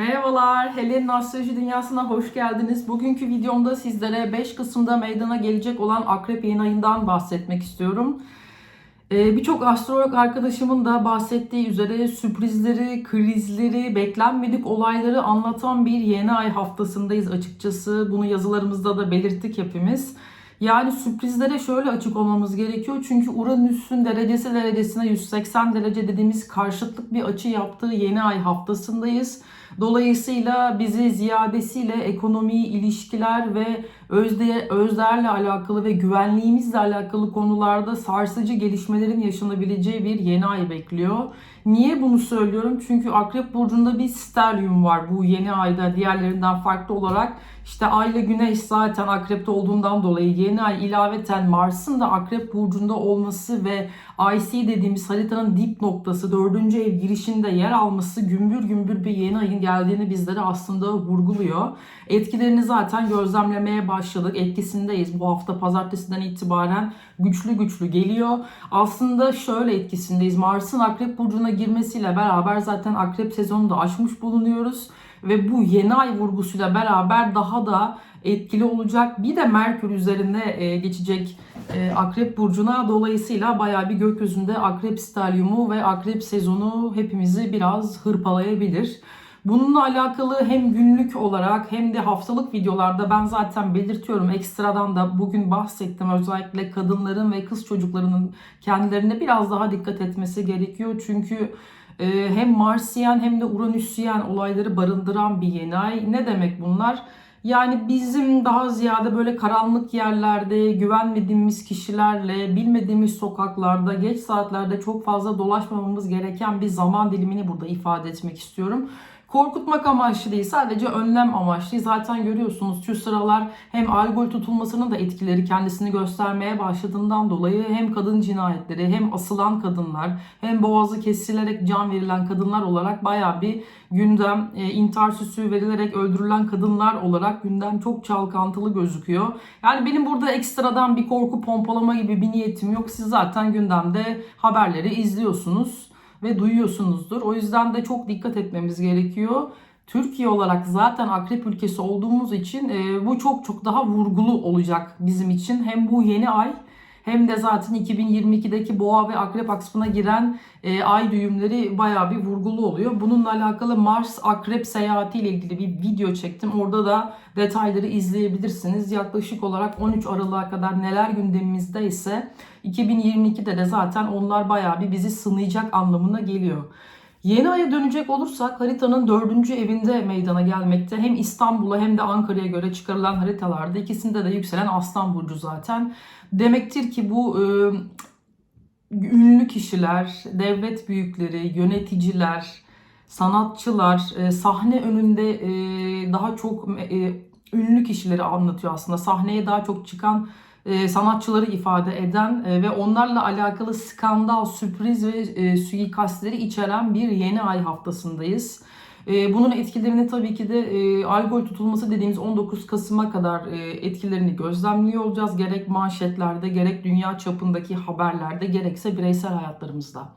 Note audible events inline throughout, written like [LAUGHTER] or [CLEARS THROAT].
Merhabalar, Helen'in Astroloji Dünyası'na hoş geldiniz. Bugünkü videomda sizlere 5 Kasım'da meydana gelecek olan Akrep yeni ayından bahsetmek istiyorum. Ee, Birçok astrolog arkadaşımın da bahsettiği üzere sürprizleri, krizleri, beklenmedik olayları anlatan bir yeni ay haftasındayız açıkçası. Bunu yazılarımızda da belirttik hepimiz. Yani sürprizlere şöyle açık olmamız gerekiyor. Çünkü Uranüs'ün derecesi derecesine 180 derece dediğimiz karşıtlık bir açı yaptığı yeni ay haftasındayız. Dolayısıyla bizi ziyadesiyle ekonomi, ilişkiler ve özde, özlerle alakalı ve güvenliğimizle alakalı konularda sarsıcı gelişmelerin yaşanabileceği bir yeni ay bekliyor. Niye bunu söylüyorum? Çünkü Akrep Burcu'nda bir steryum var bu yeni ayda diğerlerinden farklı olarak. İşte Ay ile Güneş zaten Akrep'te olduğundan dolayı yeni ay ilaveten Mars'ın da Akrep Burcu'nda olması ve IC dediğimiz haritanın dip noktası 4. ev girişinde yer alması gümbür gümbür bir yeni ayın geldiğini bizlere aslında vurguluyor. Etkilerini zaten gözlemlemeye başladık. Etkisindeyiz. Bu hafta pazartesiden itibaren güçlü güçlü geliyor. Aslında şöyle etkisindeyiz. Mars'ın Akrep Burcu'na girmesiyle beraber zaten Akrep sezonunu da aşmış bulunuyoruz. Ve bu yeni ay vurgusuyla beraber daha da etkili olacak. Bir de Merkür üzerinde e, geçecek e, Akrep Burcu'na. Dolayısıyla bayağı bir gökyüzünde Akrep stalyumu ve Akrep sezonu hepimizi biraz hırpalayabilir. Bununla alakalı hem günlük olarak hem de haftalık videolarda ben zaten belirtiyorum. Ekstradan da bugün bahsettim. Özellikle kadınların ve kız çocuklarının kendilerine biraz daha dikkat etmesi gerekiyor. Çünkü e, hem Marsiyen hem de Uranüsyen olayları barındıran bir yeni ay. Ne demek bunlar? Yani bizim daha ziyade böyle karanlık yerlerde, güvenmediğimiz kişilerle, bilmediğimiz sokaklarda, geç saatlerde çok fazla dolaşmamamız gereken bir zaman dilimini burada ifade etmek istiyorum. Korkutmak amaçlı değil sadece önlem amaçlı. Zaten görüyorsunuz şu sıralar hem alkol tutulmasının da etkileri kendisini göstermeye başladığından dolayı hem kadın cinayetleri hem asılan kadınlar hem boğazı kesilerek can verilen kadınlar olarak baya bir gündem e, intihar süsü verilerek öldürülen kadınlar olarak gündem çok çalkantılı gözüküyor. Yani benim burada ekstradan bir korku pompalama gibi bir niyetim yok. Siz zaten gündemde haberleri izliyorsunuz ve duyuyorsunuzdur. O yüzden de çok dikkat etmemiz gerekiyor. Türkiye olarak zaten akrep ülkesi olduğumuz için e, bu çok çok daha vurgulu olacak bizim için. Hem bu yeni ay hem de zaten 2022'deki boğa ve akrep aksına giren e, ay düğümleri bayağı bir vurgulu oluyor. Bununla alakalı Mars akrep seyahati ile ilgili bir video çektim. Orada da detayları izleyebilirsiniz. Yaklaşık olarak 13 Aralık'a kadar neler gündemimizde ise 2022'de de zaten onlar bayağı bir bizi sınayacak anlamına geliyor. Yeni aya dönecek olursak haritanın dördüncü evinde meydana gelmekte. Hem İstanbul'a hem de Ankara'ya göre çıkarılan haritalarda ikisinde de yükselen Aslan Burcu zaten. Demektir ki bu e, ünlü kişiler, devlet büyükleri, yöneticiler, sanatçılar e, sahne önünde e, daha çok e, ünlü kişileri anlatıyor aslında. Sahneye daha çok çıkan e, sanatçıları ifade eden e, ve onlarla alakalı skandal, sürpriz ve e, suikastleri içeren bir yeni ay haftasındayız. E, bunun etkilerini tabii ki de e, alkol tutulması dediğimiz 19 Kasım'a kadar e, etkilerini gözlemliyor olacağız. Gerek manşetlerde, gerek dünya çapındaki haberlerde, gerekse bireysel hayatlarımızda.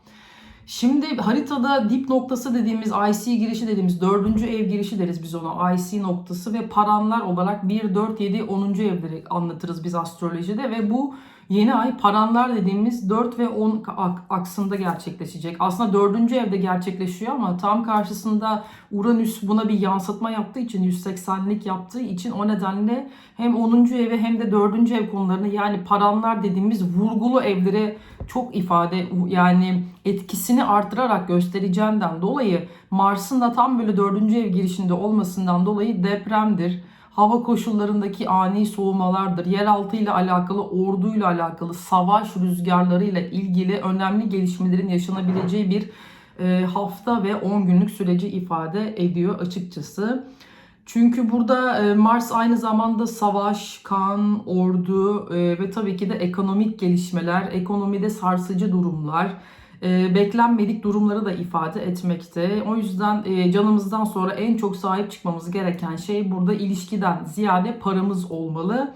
Şimdi haritada dip noktası dediğimiz IC girişi dediğimiz dördüncü ev girişi deriz biz ona IC noktası ve paranlar olarak 1, 4, 7, 10. evleri anlatırız biz astrolojide ve bu yeni ay paranlar dediğimiz 4 ve 10 aksında gerçekleşecek. Aslında 4. evde gerçekleşiyor ama tam karşısında Uranüs buna bir yansıtma yaptığı için 180'lik yaptığı için o nedenle hem 10. eve hem de 4. ev konularını yani paranlar dediğimiz vurgulu evlere çok ifade yani etkisini artırarak göstereceğinden dolayı Mars'ın da tam böyle 4. ev girişinde olmasından dolayı depremdir hava koşullarındaki ani soğumalardır, yeraltı ile alakalı, orduyla alakalı, savaş rüzgarlarıyla ilgili önemli gelişmelerin yaşanabileceği bir e, hafta ve 10 günlük süreci ifade ediyor açıkçası. Çünkü burada e, Mars aynı zamanda savaş, kan, ordu e, ve tabii ki de ekonomik gelişmeler, ekonomide sarsıcı durumlar, e, beklenmedik durumları da ifade etmekte. O yüzden e, canımızdan sonra en çok sahip çıkmamız gereken şey burada ilişkiden ziyade paramız olmalı.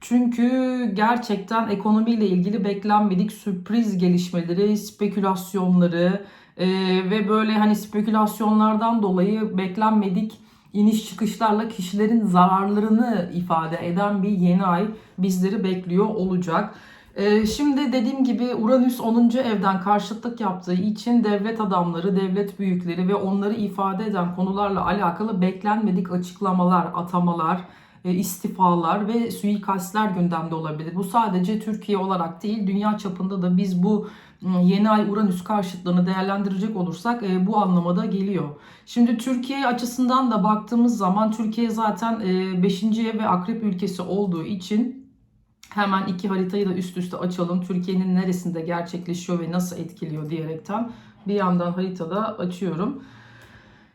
Çünkü gerçekten ekonomiyle ilgili beklenmedik sürpriz gelişmeleri, spekülasyonları, Ee, ve böyle hani spekülasyonlardan dolayı beklenmedik iniş çıkışlarla kişilerin zararlarını ifade eden bir yeni ay bizleri bekliyor olacak. Ee, şimdi dediğim gibi Uranüs 10. evden karşıtlık yaptığı için devlet adamları, devlet büyükleri ve onları ifade eden konularla alakalı beklenmedik açıklamalar, atamalar, e, istifalar ve suikastler gündemde olabilir. Bu sadece Türkiye olarak değil, dünya çapında da biz bu ıı, yeni ay Uranüs karşıtlığını değerlendirecek olursak e, bu anlamada geliyor. Şimdi Türkiye açısından da baktığımız zaman Türkiye zaten 5. ev ve akrep ülkesi olduğu için hemen iki haritayı da üst üste açalım. Türkiye'nin neresinde gerçekleşiyor ve nasıl etkiliyor diyerekten bir yandan haritada açıyorum.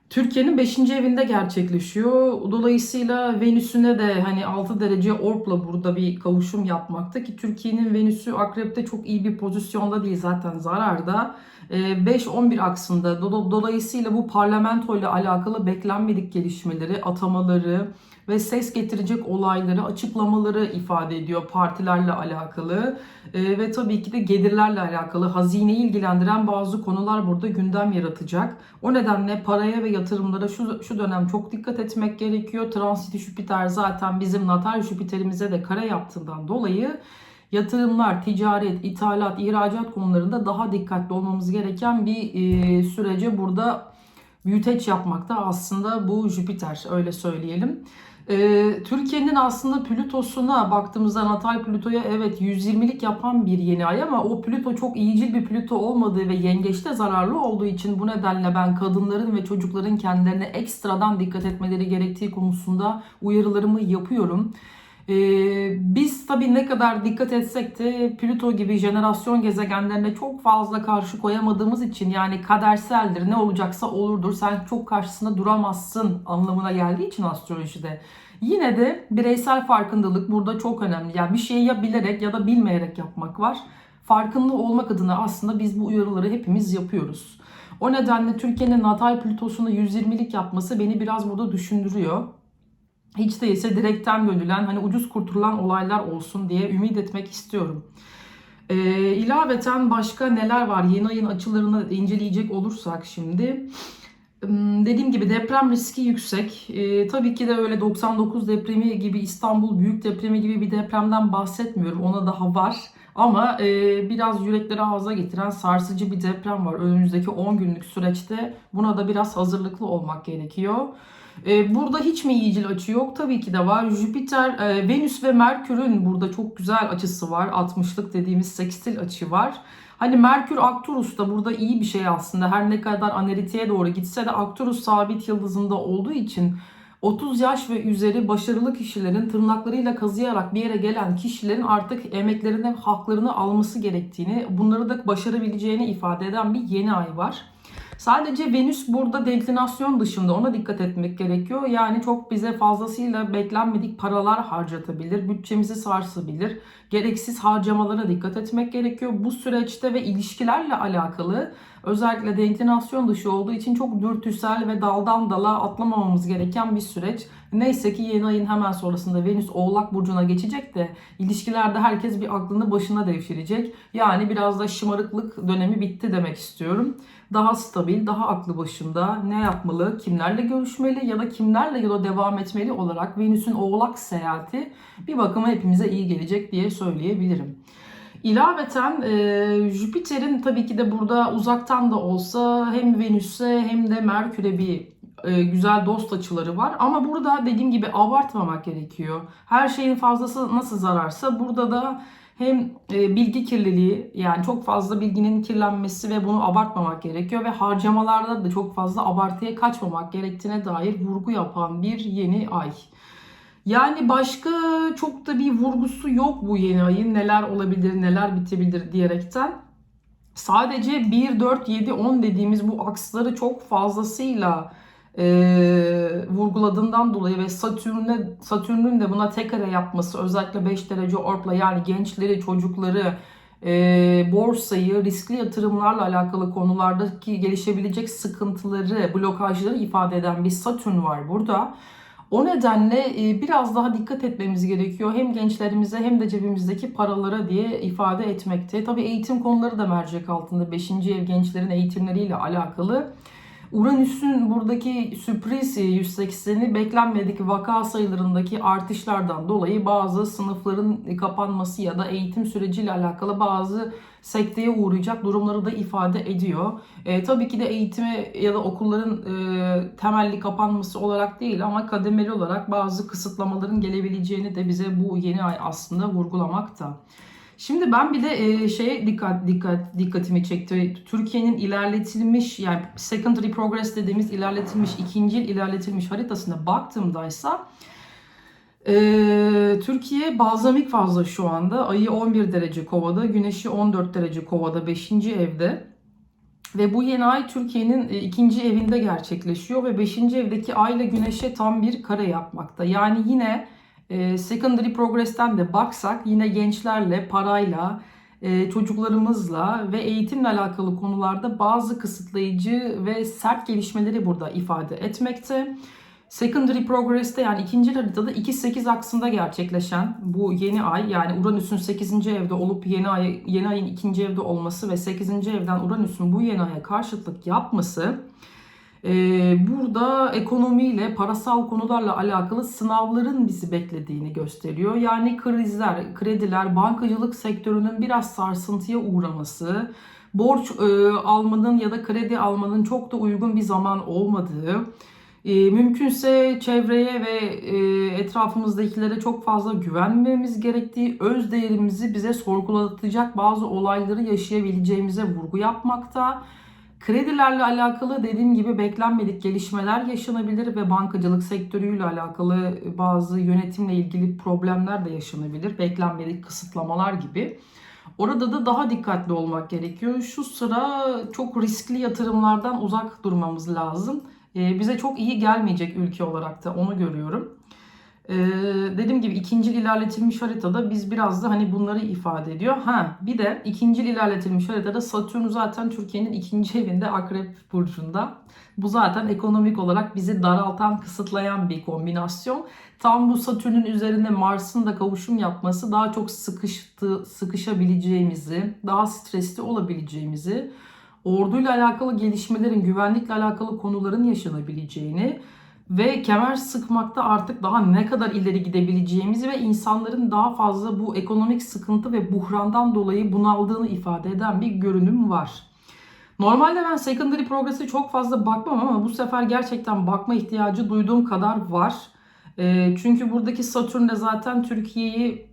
Türkiye'nin 5. evinde gerçekleşiyor. Dolayısıyla Venüs'üne de hani 6 derece orpla burada bir kavuşum yapmakta ki Türkiye'nin Venüs'ü akrepte çok iyi bir pozisyonda değil zaten zararda. 5-11 Ee, aksında dolayısıyla bu parlamentoyla alakalı beklenmedik gelişmeleri, atamaları ve ses getirecek olayları, açıklamaları ifade ediyor partilerle alakalı Ee, ve tabii ki de gelirlerle alakalı hazineyi ilgilendiren bazı konular burada gündem yaratacak. O nedenle paraya ve yatırımlara şu, şu dönem çok dikkat etmek gerekiyor. Transit Jüpiter zaten bizim natal Jüpiter'imize de kare yaptığından dolayı yatırımlar, ticaret, ithalat, ihracat konularında daha dikkatli olmamız gereken bir e, sürece burada büyüteç yapmakta aslında bu Jüpiter öyle söyleyelim. Ee, Türkiye'nin aslında Plütos'una baktığımızda natal Plüto'ya evet 120'lik yapan bir yeni ay ama o Plüto çok iyicil bir Plüto olmadığı ve yengeçte zararlı olduğu için bu nedenle ben kadınların ve çocukların kendilerine ekstradan dikkat etmeleri gerektiği konusunda uyarılarımı yapıyorum. Ee, biz tabii ne kadar dikkat etsek de Plüto gibi jenerasyon gezegenlerine çok fazla karşı koyamadığımız için yani kaderseldir ne olacaksa olurdur sen çok karşısında duramazsın anlamına geldiği için astrolojide. Yine de bireysel farkındalık burada çok önemli. Yani bir şeyi ya bilerek ya da bilmeyerek yapmak var. Farkında olmak adına aslında biz bu uyarıları hepimiz yapıyoruz. O nedenle Türkiye'nin natal Plütos'unu 120'lik yapması beni biraz burada düşündürüyor hiç değilse direkten dönülen hani ucuz kurtulan olaylar olsun diye ümit etmek istiyorum. Ee, ilaveten başka neler var yeni ayın açılarını inceleyecek olursak şimdi hmm, dediğim gibi deprem riski yüksek. Ee, tabii ki de öyle 99 depremi gibi İstanbul büyük depremi gibi bir depremden bahsetmiyorum. Ona daha var. Ama e, biraz yürekleri ağza getiren sarsıcı bir deprem var önümüzdeki 10 günlük süreçte. Buna da biraz hazırlıklı olmak gerekiyor. E, burada hiç mi iyicil açı yok? Tabii ki de var. Jüpiter, e, Venüs ve Merkür'ün burada çok güzel açısı var. 60'lık dediğimiz sekstil açı var. Hani Merkür Akturus da burada iyi bir şey aslında. Her ne kadar analitiğe doğru gitse de Akturus sabit yıldızında olduğu için 30 yaş ve üzeri başarılı kişilerin tırnaklarıyla kazıyarak bir yere gelen kişilerin artık emeklerini, haklarını alması gerektiğini, bunları da başarabileceğini ifade eden bir yeni ay var. Sadece Venüs burada deklinasyon dışında ona dikkat etmek gerekiyor. Yani çok bize fazlasıyla beklenmedik paralar harcatabilir, bütçemizi sarsabilir. Gereksiz harcamalara dikkat etmek gerekiyor. Bu süreçte ve ilişkilerle alakalı özellikle deklinasyon dışı olduğu için çok dürtüsel ve daldan dala atlamamamız gereken bir süreç. Neyse ki yeni ayın hemen sonrasında Venüs Oğlak Burcu'na geçecek de ilişkilerde herkes bir aklını başına devşirecek. Yani biraz da şımarıklık dönemi bitti demek istiyorum daha stabil, daha aklı başında ne yapmalı, kimlerle görüşmeli ya da kimlerle yola devam etmeli olarak Venüs'ün oğlak seyahati bir bakıma hepimize iyi gelecek diye söyleyebilirim. İlaveten e, Jüpiter'in tabii ki de burada uzaktan da olsa hem Venüs'e hem de Merkür'e bir e, güzel dost açıları var. Ama burada dediğim gibi abartmamak gerekiyor. Her şeyin fazlası nasıl zararsa burada da hem e, bilgi kirliliği yani çok fazla bilginin kirlenmesi ve bunu abartmamak gerekiyor ve harcamalarda da çok fazla abartıya kaçmamak gerektiğine dair vurgu yapan bir yeni ay. Yani başka çok da bir vurgusu yok bu yeni ayın neler olabilir neler bitebilir diyerekten. Sadece 1, 4, 7, 10 dediğimiz bu aksları çok fazlasıyla e, vurguladığından dolayı ve Satürn'e Satürn'ün de buna tekare yapması özellikle 5 derece orpla yani gençleri, çocukları, e, borsayı, riskli yatırımlarla alakalı konulardaki gelişebilecek sıkıntıları, blokajları ifade eden bir Satürn var burada. O nedenle e, biraz daha dikkat etmemiz gerekiyor. Hem gençlerimize hem de cebimizdeki paralara diye ifade etmekte. Tabii eğitim konuları da mercek altında. 5. ev gençlerin eğitimleriyle alakalı. Uranüs'ün buradaki sürpriz 180'i beklenmedik vaka sayılarındaki artışlardan dolayı bazı sınıfların kapanması ya da eğitim süreciyle alakalı bazı sekteye uğrayacak durumları da ifade ediyor. E, tabii ki de eğitime ya da okulların e, temelli kapanması olarak değil ama kademeli olarak bazı kısıtlamaların gelebileceğini de bize bu yeni ay aslında vurgulamakta. Şimdi ben bir de e, şeye dikkat dikkat dikkatimi çekti. Türkiye'nin ilerletilmiş yani secondary progress dediğimiz ilerletilmiş ikinci ilerletilmiş haritasına baktığımdaysa e, Türkiye balzamik fazla şu anda. Ayı 11 derece kovada, güneşi 14 derece kovada 5. evde. Ve bu yeni ay Türkiye'nin ikinci evinde gerçekleşiyor ve 5. evdeki ay ile güneşe tam bir kare yapmakta. Yani yine e, secondary progress'ten de baksak yine gençlerle, parayla, e, çocuklarımızla ve eğitimle alakalı konularda bazı kısıtlayıcı ve sert gelişmeleri burada ifade etmekte. Secondary Progress'te yani ikinci haritada 2-8 aksında gerçekleşen bu yeni ay yani Uranüs'ün 8. evde olup yeni ay yeni ayın ikinci evde olması ve 8. evden Uranüs'ün bu yeni aya karşıtlık yapması ee, burada ekonomiyle, parasal konularla alakalı sınavların bizi beklediğini gösteriyor. Yani krizler, krediler, bankacılık sektörünün biraz sarsıntıya uğraması, borç e, almanın ya da kredi almanın çok da uygun bir zaman olmadığı, e, mümkünse çevreye ve e, etrafımızdakilere çok fazla güvenmemiz gerektiği, öz değerimizi bize sorgulatacak bazı olayları yaşayabileceğimize vurgu yapmakta. Kredilerle alakalı dediğim gibi beklenmedik gelişmeler yaşanabilir ve bankacılık sektörüyle alakalı bazı yönetimle ilgili problemler de yaşanabilir. Beklenmedik kısıtlamalar gibi. Orada da daha dikkatli olmak gerekiyor. Şu sıra çok riskli yatırımlardan uzak durmamız lazım. Ee, bize çok iyi gelmeyecek ülke olarak da onu görüyorum. Ee, dediğim gibi ikinci ilerletilmiş haritada biz biraz da hani bunları ifade ediyor. Ha bir de ikinci ilerletilmiş haritada Satürn zaten Türkiye'nin ikinci evinde Akrep Burcu'nda. Bu zaten ekonomik olarak bizi daraltan, kısıtlayan bir kombinasyon. Tam bu Satürn'ün üzerine Mars'ın da kavuşum yapması daha çok sıkıştı, sıkışabileceğimizi, daha stresli olabileceğimizi, orduyla alakalı gelişmelerin, güvenlikle alakalı konuların yaşanabileceğini, ve kemer sıkmakta artık daha ne kadar ileri gidebileceğimizi ve insanların daha fazla bu ekonomik sıkıntı ve buhrandan dolayı bunaldığını ifade eden bir görünüm var. Normalde ben secondary progress'e çok fazla bakmam ama bu sefer gerçekten bakma ihtiyacı duyduğum kadar var. E, çünkü buradaki Satürn de zaten Türkiye'yi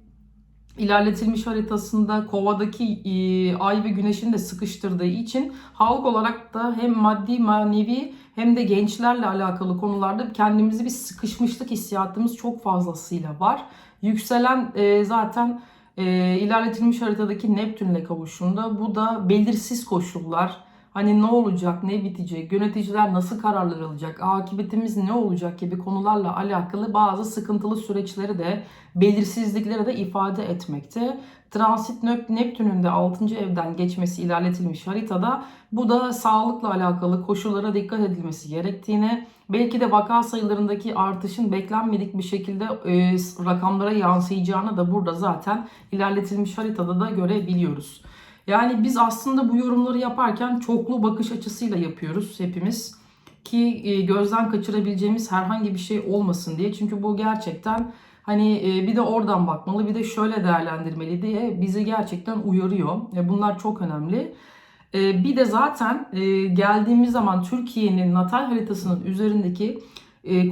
ilerletilmiş haritasında kovadaki e, ay ve güneşin de sıkıştırdığı için halk olarak da hem maddi manevi hem de gençlerle alakalı konularda kendimizi bir sıkışmışlık hissiyatımız çok fazlasıyla var. Yükselen e, zaten e, ilerletilmiş haritadaki Neptünle kavuşunda bu da belirsiz koşullar, Hani ne olacak, ne bitecek, yöneticiler nasıl kararlar alacak, akıbetimiz ne olacak gibi konularla alakalı bazı sıkıntılı süreçleri de belirsizlikleri de ifade etmekte. Transit Neptün'ün de 6. evden geçmesi ilerletilmiş haritada bu da sağlıkla alakalı koşullara dikkat edilmesi gerektiğine, belki de vaka sayılarındaki artışın beklenmedik bir şekilde e, rakamlara yansıyacağını da burada zaten ilerletilmiş haritada da görebiliyoruz. Yani biz aslında bu yorumları yaparken çoklu bakış açısıyla yapıyoruz hepimiz. Ki e, gözden kaçırabileceğimiz herhangi bir şey olmasın diye. Çünkü bu gerçekten hani e, bir de oradan bakmalı bir de şöyle değerlendirmeli diye bizi gerçekten uyarıyor. Bunlar çok önemli. E, bir de zaten geldiğimiz zaman Türkiye'nin natal haritasının üzerindeki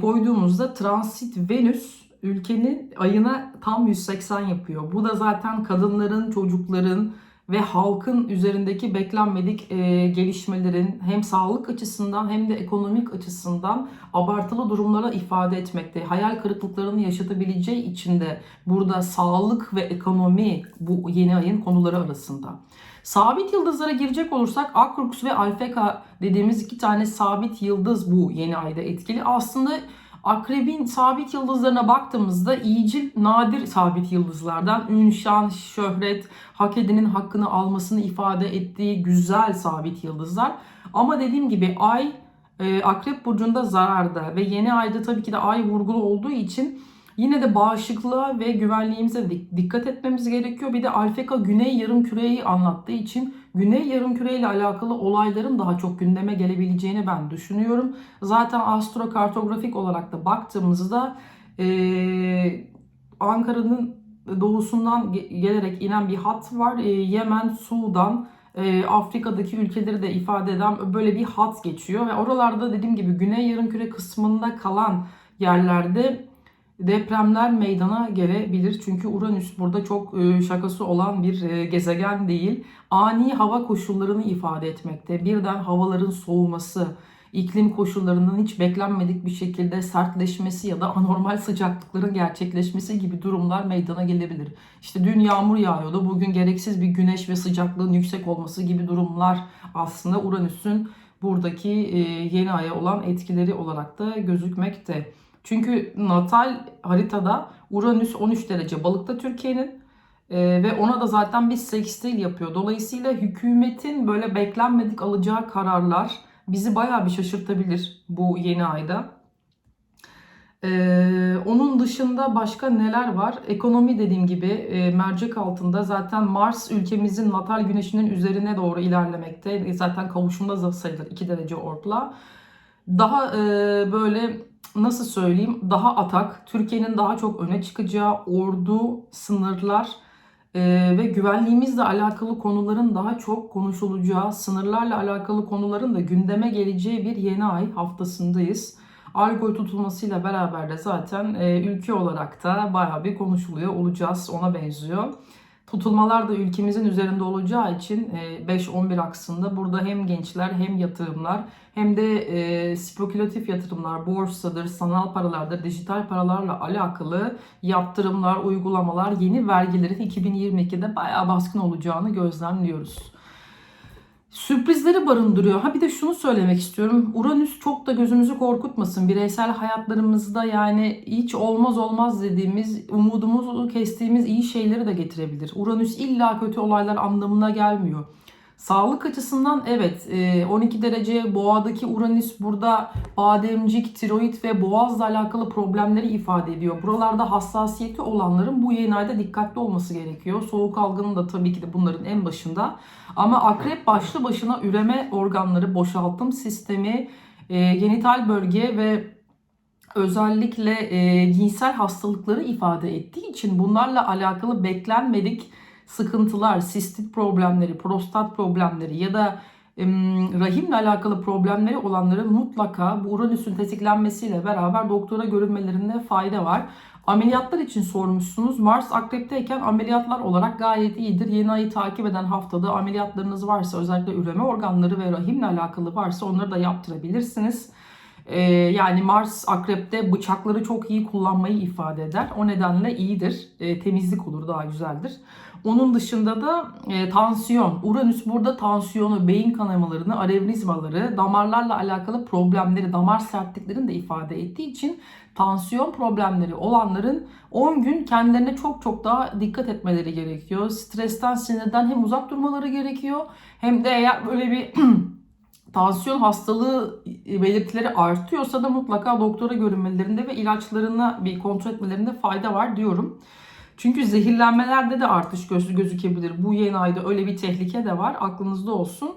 koyduğumuzda transit Venüs ülkenin ayına tam 180 yapıyor. Bu da zaten kadınların, çocukların, ve halkın üzerindeki beklenmedik e, gelişmelerin hem sağlık açısından hem de ekonomik açısından abartılı durumlara ifade etmekte. Hayal kırıklıklarını yaşatabileceği için de burada sağlık ve ekonomi bu yeni ayın konuları arasında. Sabit yıldızlara girecek olursak Akrux ve Alfeka dediğimiz iki tane sabit yıldız bu yeni ayda etkili. Aslında Akrebin sabit yıldızlarına baktığımızda iyicil nadir sabit yıldızlardan ün, şan, şöhret, hak edenin hakkını almasını ifade ettiği güzel sabit yıldızlar. Ama dediğim gibi ay e, Akrep Burcu'nda zararda ve yeni ayda tabii ki de ay vurgulu olduğu için yine de bağışıklığa ve güvenliğimize dik- dikkat etmemiz gerekiyor. Bir de Alfeka Güney Yarımküre'yi anlattığı için Güney Yarımküre ile alakalı olayların daha çok gündeme gelebileceğini ben düşünüyorum. Zaten astrokartografik olarak da baktığımızda e, Ankara'nın doğusundan ge- gelerek inen bir hat var. E, Yemen, Sudan, e, Afrika'daki ülkeleri de ifade eden böyle bir hat geçiyor ve oralarda dediğim gibi Güney Yarımküre kısmında kalan yerlerde depremler meydana gelebilir. Çünkü Uranüs burada çok e, şakası olan bir e, gezegen değil. Ani hava koşullarını ifade etmekte. Birden havaların soğuması, iklim koşullarının hiç beklenmedik bir şekilde sertleşmesi ya da anormal sıcaklıkların gerçekleşmesi gibi durumlar meydana gelebilir. İşte dün yağmur yağıyordu. Bugün gereksiz bir güneş ve sıcaklığın yüksek olması gibi durumlar aslında Uranüs'ün buradaki e, yeni aya olan etkileri olarak da gözükmekte. Çünkü natal haritada Uranüs 13 derece balıkta Türkiye'nin e, ve ona da zaten bir sekstil yapıyor. Dolayısıyla hükümetin böyle beklenmedik alacağı kararlar bizi bayağı bir şaşırtabilir bu yeni ayda. Ee, onun dışında başka neler var? Ekonomi dediğim gibi e, mercek altında zaten Mars ülkemizin natal güneşinin üzerine doğru ilerlemekte. E, Zaten kavuşumda da sayılır 2 derece ortla. Daha e, böyle nasıl söyleyeyim daha atak, Türkiye'nin daha çok öne çıkacağı ordu, sınırlar e, ve güvenliğimizle alakalı konuların daha çok konuşulacağı, sınırlarla alakalı konuların da gündeme geleceği bir yeni ay haftasındayız. Algol tutulmasıyla beraber de zaten e, ülke olarak da bayağı bir konuşuluyor olacağız ona benziyor. Tutulmalar da ülkemizin üzerinde olacağı için e, 5-11 aksında burada hem gençler hem yatırımlar hem de e, spekülatif yatırımlar, borsadır, sanal paralardır, dijital paralarla alakalı yaptırımlar, uygulamalar, yeni vergilerin 2022'de bayağı baskın olacağını gözlemliyoruz. Sürprizleri barındırıyor. Ha bir de şunu söylemek istiyorum. Uranüs çok da gözümüzü korkutmasın. Bireysel hayatlarımızda yani hiç olmaz olmaz dediğimiz, umudumuzu kestiğimiz iyi şeyleri de getirebilir. Uranüs illa kötü olaylar anlamına gelmiyor. Sağlık açısından evet e, 12 derece boğadaki Uranüs burada bademcik, tiroid ve boğazla alakalı problemleri ifade ediyor. Buralarda hassasiyeti olanların bu yeni ayda dikkatli olması gerekiyor. Soğuk algının da tabii ki de bunların en başında. Ama akrep başlı başına üreme organları, boşaltım sistemi, e, genital bölge ve özellikle e, cinsel hastalıkları ifade ettiği için bunlarla alakalı beklenmedik sıkıntılar, sistit problemleri, prostat problemleri ya da rahimle alakalı problemleri olanların mutlaka bu Uranüs'ün tetiklenmesiyle beraber doktora görünmelerinde fayda var. Ameliyatlar için sormuşsunuz. Mars akrepteyken ameliyatlar olarak gayet iyidir. Yeni ayı takip eden haftada ameliyatlarınız varsa özellikle üreme organları ve rahimle alakalı varsa onları da yaptırabilirsiniz. Ee, yani Mars akrepte bıçakları çok iyi kullanmayı ifade eder. O nedenle iyidir. Ee, temizlik olur daha güzeldir. Onun dışında da e, tansiyon. Uranüs burada tansiyonu, beyin kanamalarını, arevrizmaları, damarlarla alakalı problemleri, damar sertliklerini de ifade ettiği için tansiyon problemleri olanların 10 gün kendilerine çok çok daha dikkat etmeleri gerekiyor. Stresten, sinirden hem uzak durmaları gerekiyor hem de eğer böyle bir [CLEARS THROAT] tansiyon hastalığı belirtileri artıyorsa da mutlaka doktora görünmelerinde ve ilaçlarına bir kontrol etmelerinde fayda var diyorum. Çünkü zehirlenmelerde de artış göz gözükebilir. Bu yeni ayda öyle bir tehlike de var. Aklınızda olsun.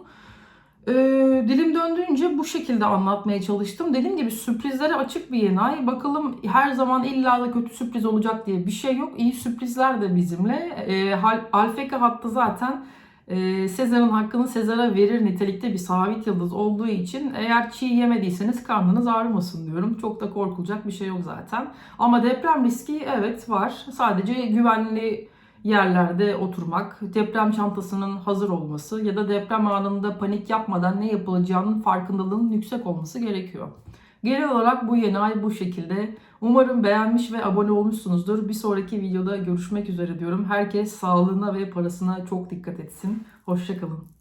Ee, dilim döndüğünce bu şekilde anlatmaya çalıştım. Dediğim gibi sürprizlere açık bir yeni ay. Bakalım her zaman illa da kötü sürpriz olacak diye bir şey yok. İyi sürprizler de bizimle. Ee, Alfeka hattı zaten e, Sezar'ın hakkını Sezar'a verir nitelikte bir sabit yıldız olduğu için eğer çiğ yemediyseniz karnınız ağrımasın diyorum. Çok da korkulacak bir şey yok zaten. Ama deprem riski evet var. Sadece güvenli yerlerde oturmak, deprem çantasının hazır olması ya da deprem anında panik yapmadan ne yapılacağının farkındalığının yüksek olması gerekiyor. Genel olarak bu yeni ay bu şekilde. Umarım beğenmiş ve abone olmuşsunuzdur. Bir sonraki videoda görüşmek üzere diyorum. Herkes sağlığına ve parasına çok dikkat etsin. Hoşçakalın.